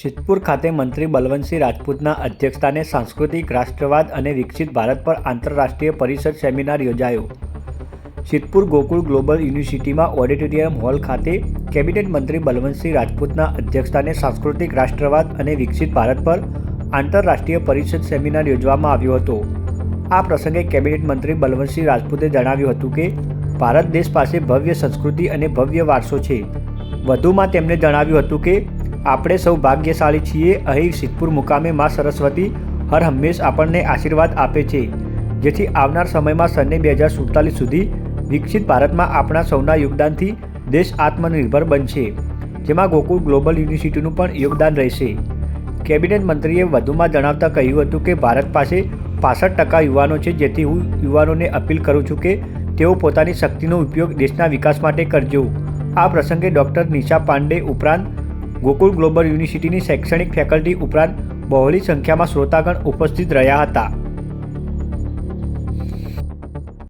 સિદ્ધપુર ખાતે મંત્રી બલવંતસિંહ રાજપૂતના અધ્યક્ષસ્થાને સાંસ્કૃતિક, રાષ્ટ્રવાદ અને વિકસિત ભારત પર આંતરરાષ્ટ્રીય પરિષદ સેમિનાર યોજાયો. સિદ્ધપુર ગોકુળ ગ્લોબલ યુનિવર્સિટીમાં ઓડિટોરિયમ હોલ ખાતે કેબિનેટ મંત્રી બલવંતસિંહ રાજપૂતના અધ્યક્ષસ્થાને સાંસ્કૃતિક, રાષ્ટ્રવાદ અને વિકસિત ભારત પર આંતરરાષ્ટ્રીય પરિષદ સેમિનાર યોજવામાં આવ્યો હતો. આ પ્રસંગે કેબિનેટ મંત્રી બલવંતસિંહ રાજપૂતે જણાવ્યું હતું કે, ભારત દેશ પાસે ભવ્ય સંસ્કૃતિ અને ભવ્ય વારસો છે. વધુમાં તેમણે જણાવ્યું હતું કે આપણે સૌ ભાગ્યશાળી છીએ. અહીં સિદ્ધપુર મુકામે મા સરસ્વતી હર હંમેશ આપણને આશીર્વાદ આપે છે. જેથી આવનાર સમયમાં સને બે હજાર સુડતાલીસ સુધી વિકસિત ભારતમાં આપણા સૌના યોગદાનથી દેશ આત્મનિર્ભર બનશે. જેમાં ગોકુળ ગ્લોબલ યુનિવર્સિટીનું પણ યોગદાન રહેશે. કેબિનેટ મંત્રીએ વધુમાં જણાવતા કહ્યું હતું કે ભારત પાસે પાસઠ ટકા યુવાનો છે. જેથી હું યુવાનોને અપીલ કરું છું કે તેઓ પોતાની શક્તિનો ઉપયોગ દેશના વિકાસ માટે કરજો. આ પ્રસંગે ડૉક્ટર નિશા પાંડે ઉપરાંત ગોકુળ ગ્લોબલ યુનિવર્સિટીની શૈક્ષણિક ફેકલ્ટી ઉપરાંત બહોળી સંખ્યામાં શ્રોતાગણ ઉપસ્થિત રહ્યા હતા.